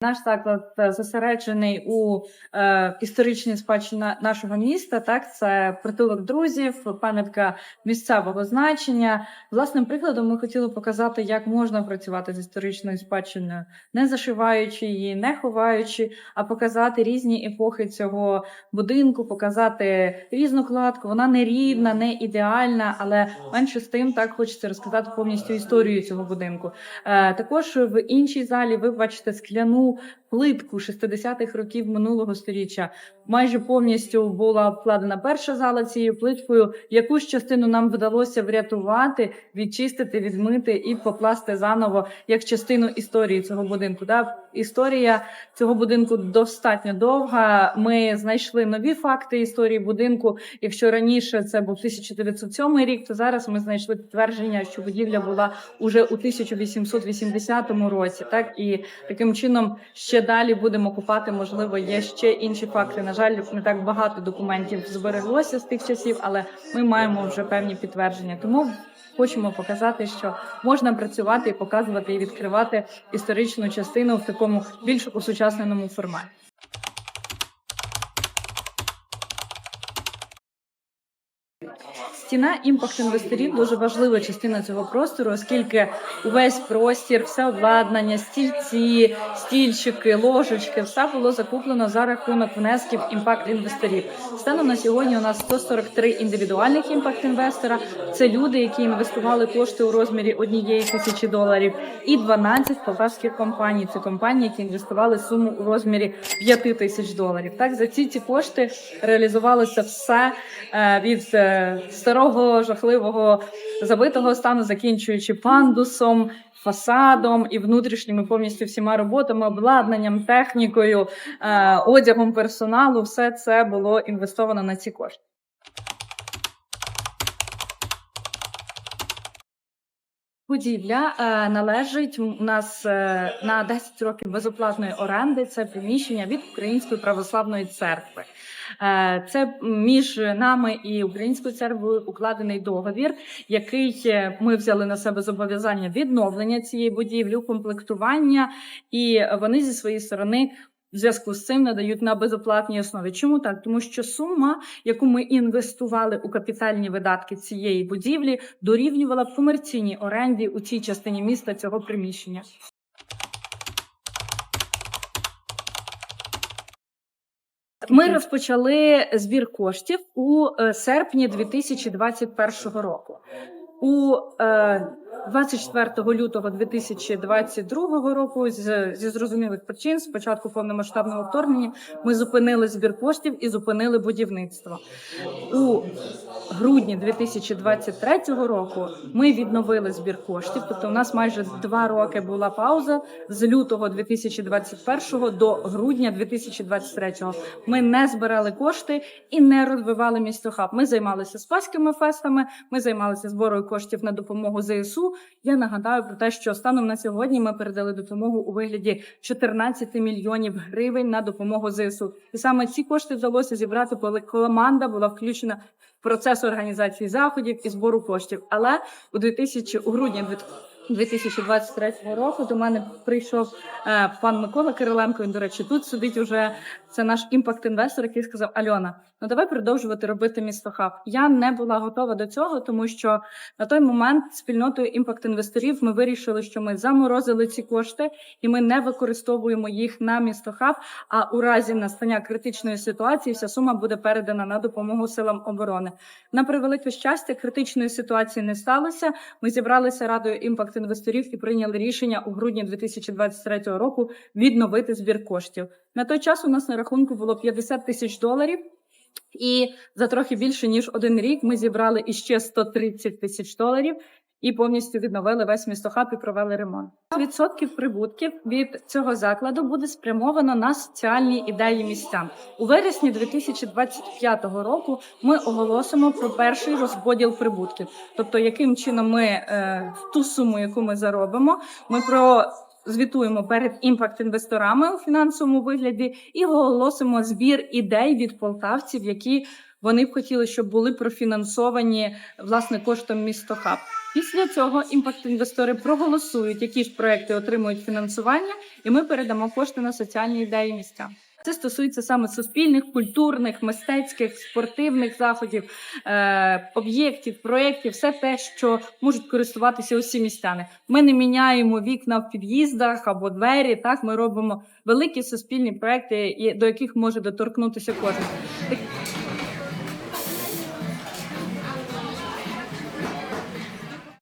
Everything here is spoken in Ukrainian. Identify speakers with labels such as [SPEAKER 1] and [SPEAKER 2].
[SPEAKER 1] Наш заклад е, зосереджений у е, історичній спадщині нашого міста. Так, це притулок друзів, пам'ятка місцевого значення. Власним прикладом ми хотіли показати, як можна працювати з історичною спадщиною, не зашиваючи її, не ховаючи, а показати різні епохи цього будинку, показати різну кладку. Вона не рівна, не ідеальна, але менше з тим так хочеться розказати повністю історію цього будинку. Е, також в іншій залі ви бачите скляну плитку 60-х років минулого століття. Майже повністю була вкладена перша зала цією плиткою. Якусь частину нам вдалося врятувати, відчистити, відмити і покласти заново як частину історії цього будинку. Да? Історія цього будинку достатньо довга. Ми знайшли нові факти історії будинку. Якщо раніше це був 1907 рік, то зараз ми знайшли підтвердження, що будівля була уже у 1880 році. Так і таким чином ще далі будемо купати. Можливо, є ще інші факти. На жаль, не так багато документів збереглося з тих часів, але ми маємо вже певні підтвердження. Тому хочемо показати, що можна працювати і показувати і відкривати історичну частину в такому більш усучасненому форматі. Стіна імпакт інвесторів дуже важлива частина цього простору, оскільки увесь простір, все обладнання, стільці, стільчики, ложечки, все було закуплено за рахунок внесків імпакт інвесторів. Станом на сьогодні у нас 143 індивідуальних імпакт інвестора. Це люди, які інвестували кошти у розмірі однієї тисячі доларів, і 12 полтавських компаній. Це компанії, які інвестували суму у розмірі 5 тисяч доларів. Так за ці ці кошти реалізувалося все е, від е, старого жахливого забитого стану, закінчуючи пандусом, фасадом і внутрішніми повністю всіма роботами, обладнанням, технікою, е, одягом персоналу. Все це було інвестовано на ці кошти. Будівля е, належить у нас е, на 10 років безоплатної оренди. Це приміщення від Української православної церкви. Е, це між нами і Українською церквою укладений договір, який ми взяли на себе зобов'язання відновлення цієї будівлі, укомплектування, і вони зі своєї сторони. В зв'язку з цим надають на безоплатній основі. Чому так? Тому що сума, яку ми інвестували у капітальні видатки цієї будівлі, дорівнювала комерційній оренді у цій частині міста цього приміщення. Ми розпочали збір коштів у е, серпні 2021 року. У е, 24 лютого 2022 року, з, зі зрозумілих причин, з початку повномасштабного вторгнення, ми зупинили збір коштів і зупинили будівництво. У грудні 2023 року ми відновили збір коштів. Тобто, у нас майже два роки була пауза з лютого 2021 до грудня 2023. Ми не збирали кошти і не розвивали місто хаб. Ми займалися спаськими фестами. Ми займалися зборою коштів на допомогу ЗСУ. Я нагадаю про те, що станом на сьогодні ми передали допомогу у вигляді 14 мільйонів гривень на допомогу ЗСУ. І саме ці кошти вдалося зібрати, коли команда була включена в процес організації заходів і збору коштів. Але у 2000, у грудні 2023 року до мене прийшов е, пан Микола Кириленко. Він, до речі, тут сидить уже. Це наш імпакт-інвестор, який сказав: Альона, ну давай продовжувати робити місто хаб. Я не була готова до цього, тому що на той момент спільнотою імпакт-інвесторів ми вирішили, що ми заморозили ці кошти і ми не використовуємо їх на місто хаб. А у разі настання критичної ситуації вся сума буде передана на допомогу силам оборони. На превелике щастя, критичної ситуації не сталося. Ми зібралися радою імпакт інвесторів і прийняли рішення у грудні 2023 року відновити збір коштів. На той час у нас на рахунку було 50 тисяч доларів. І за трохи більше ніж один рік ми зібрали іще 130 тисяч доларів і повністю відновили весь містохаб і провели ремонт. Відсотків прибутків від цього закладу буде спрямовано на соціальні ідеї містян. У вересні 2025 року ми оголосимо про перший розподіл прибутків, тобто яким чином ми е, ту суму, яку ми заробимо, ми про звітуємо перед імпакт-інвесторами у фінансовому вигляді і оголосимо збір ідей від полтавців, які вони б хотіли, щоб були профінансовані власне коштом місто хаб. Після цього імпакт-інвестори проголосують, які ж проекти отримують фінансування, і ми передамо кошти на соціальні ідеї місця. Це стосується саме суспільних, культурних, мистецьких, спортивних заходів, е, об'єктів, проєктів, все те, що можуть користуватися усі містяни. Ми не міняємо вікна в під'їздах або двері. Так, ми робимо великі суспільні проекти, до яких може доторкнутися кожен.